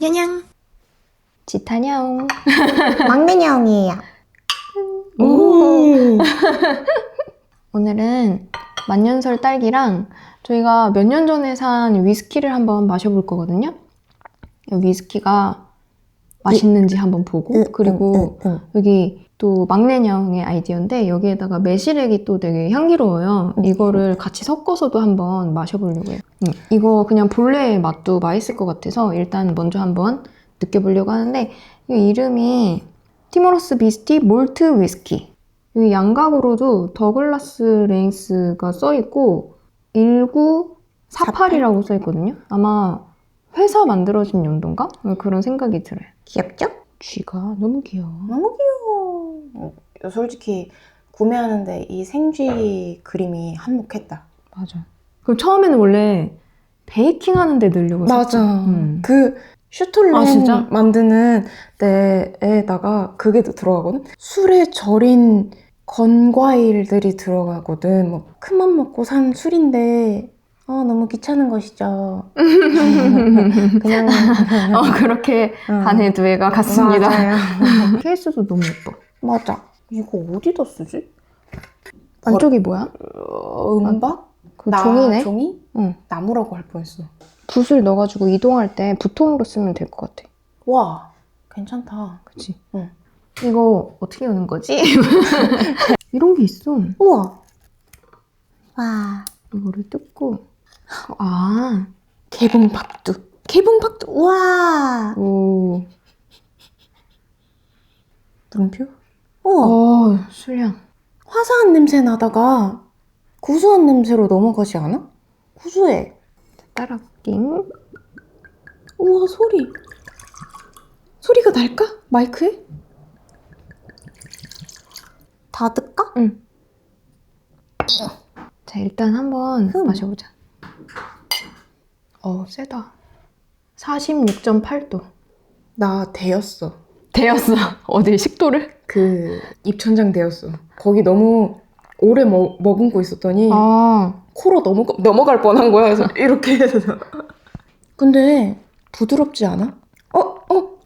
냐냥. 지타냐옹. 막내냥이에요. 오. 오늘은 만년설 딸기랑 저희가 몇 년 전에 산 위스키를 한번 마셔볼 거거든요. 이 위스키가 맛있는지 한번 보고 응, 그리고 여기 또 막내냥의 아이디어인데 여기에다가 매실액이 또 되게 향기로워요. 음. 이거를 같이 섞어서도 한번 마셔보려고 해요. 음, 이거 그냥 본래의 맛도 맛있을 것 같아서 일단 먼저 한번 느껴보려고 하는데 이 이름이 티모로스 비스티 몰트 위스키. 여기 양각으로도 더글라스 레인스가 써있고 1948이라고 써있거든요. 아마 회사 만들어진 연도인가? 그런 생각이 들어요. 귀엽죠? 쥐가 너무 귀여워. 너무 귀여워. 어, 솔직히 구매하는데 이 생쥐 그림이 한몫했다. 맞아. 그럼 처음에는 원래 베이킹 하는데 넣으려고 맞아. 음. 그 슈톨렌 아? 만드는 데에다가 그게 들어가거든. 술에 절인 건과일들이 들어가거든. 뭐 큰 맘 먹고 산 술인데 아 너무 귀찮은 것이죠. 그냥 어, 그렇게 응. 한해두 해가 갔습니다. 맞아요. 케이스도 너무 예뻐. 맞아. 이거 어디다 쓰지? 안쪽이 뭐야? 어, 은박? 그 종이네? 종이? 응. 나무라고 할 뻔했어. 붓을 넣어가지고 이동할 때 부통으로 쓰면 될 것 같아. 와, 괜찮다. 그치? 응. 이거 어떻게 여는 거지? 이런 게 있어. 우와. 와. 이거를 뜯고. 아, 개봉박두. 개봉박두. 우와. 오. 물음표? 우와. 어, 술향. 화사한 냄새 나다가 구수한 냄새로 넘어가지 않아? 구수해. 따라킹. 우와, 소리. 소리가 날까? 마이크에? 닫을까? 응. 자, 일단 한번 흠. 마셔보자. 어, 세다. 46.8도. 나 대였어. 되었어. 어디 식도를? 그 입천장 대였어. 거기 너무 오래 먹, 머금고 있었더니 아, 코로 넘어, 넘어갈 뻔한 거야. 그래서 이렇게 해서. 근데 부드럽지 않아? 어? 어?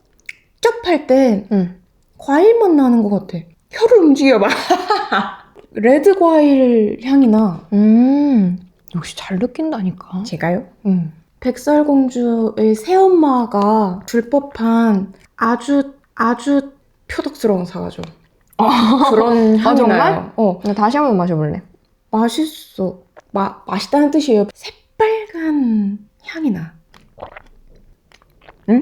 쩝할 때 응. 과일 맛 나는 것 같아. 혀를 움직여 봐. 레드 과일 향이 나. 음, 역시 잘 느낀다니까. 제가요? 응. 백설공주의 새엄마가 줄 법한 아주 아주 표독스러운 사과죠. 그런 향이 아, 정말? 나요. 어, 나 다시 한번 마셔볼래. 맛있어. 마, 맛있다는 뜻이에요. 새빨간 향이 나. 응?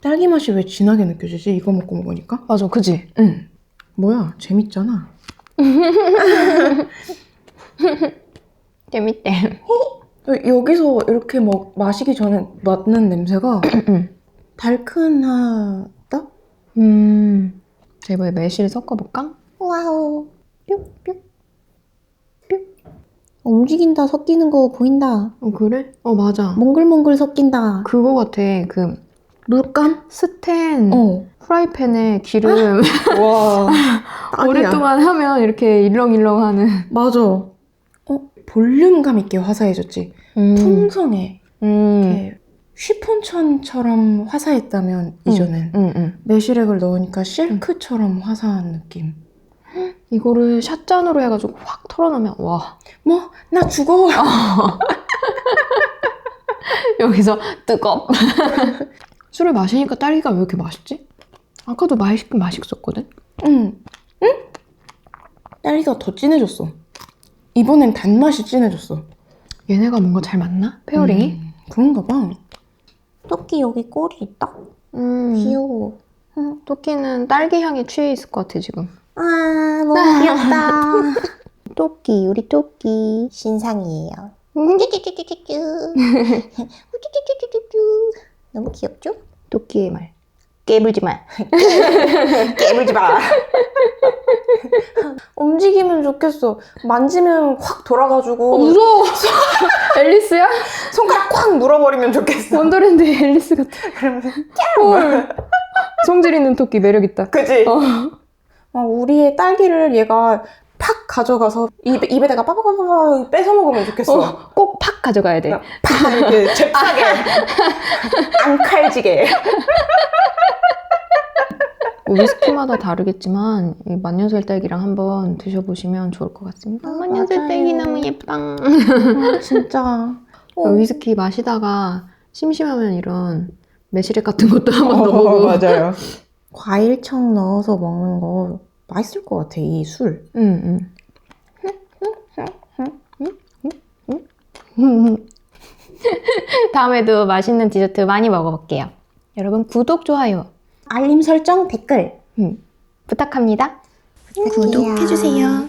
딸기 맛이 왜 진하게 느껴지지? 이거 먹고 먹으니까? 맞아, 그지? 응. 뭐야, 재밌잖아. 재밌대. 여기서 이렇게 먹, 마시기 전에 맡는 냄새가 응. 달큰하다? 음, 자, 이번에 매실 섞어볼까? 와우. 뿅 뿅. 뿅. 움직인다, 섞이는 거 보인다. 어, 그래? 어, 맞아. 몽글몽글 섞인다. 그거 같아. 그, 물감? 스텐 어. 프라이팬에 기름 와. 오랫동안 하면 이렇게 일렁일렁 하는. 맞아. 어, 볼륨감 있게 화사해졌지. 음. 풍성해. 음. 이렇게 쉬폰천처럼 화사했다면 이전엔 응, 응. 매실액을 넣으니까 실크처럼 화사한 느낌. 이거를 샷잔으로 해가지고 확 털어놓으면, 와. 뭐, 나 죽어. 여기서 뜨겁. 술을 마시니까 딸기가 왜 이렇게 맛있지? 아까도 맛있긴 맛있었거든? 응. 응? 딸기가 더 진해졌어. 이번엔 단맛이 진해졌어. 얘네가 뭔가 잘 맞나? 페어링이? 음, 그런가 봐. 토끼 여기 꼬리 있다. 음. 귀여워. 토끼는 딸기 향에 취해 있을 것 같아, 지금. 아, 너무 귀엽다. 토끼, 우리 토끼. 신상이에요. 쭈쭈쭈쭈쭈쭈. 쭈쭈쭈쭈쭈쭈. 너무 귀엽죠? 토끼의 말. 깨물지 마. 깨물지 마. 움직이면 좋겠어. 만지면 확 돌아가지고 무서워. 앨리스야? 손가락 꽉 물어버리면 좋겠어. 원더랜드 앨리스 같아. 그러면 헐. 성질 있는 토끼 매력 있다. 그지? 어. 아, 우리의 딸기를 얘가 팍 가져가서 입에, 입에다가 빠바바바 뺏어 먹으면 좋겠어. 어, 꼭 팍 가져가야 돼. 팍 이렇게 잽싸게 안 칼지게. 뭐 위스키마다 다르겠지만 이 만년설 딸기랑 한번 드셔보시면 좋을 것 같습니다. 아, 만년설 맞아요. 딸기 너무 예쁘다. 아, 진짜. 어. 위스키 마시다가 심심하면 이런 매실액 같은 것도 한번 어, 넣어보고. 맞아요. 과일청 넣어서 먹는 거 맛있을 것 같아 이 술. 응, 응. 다음에도 맛있는 디저트 많이 먹어볼게요. 여러분 구독, 좋아요 알림 설정 댓글 부탁합니다. 구독해주세요.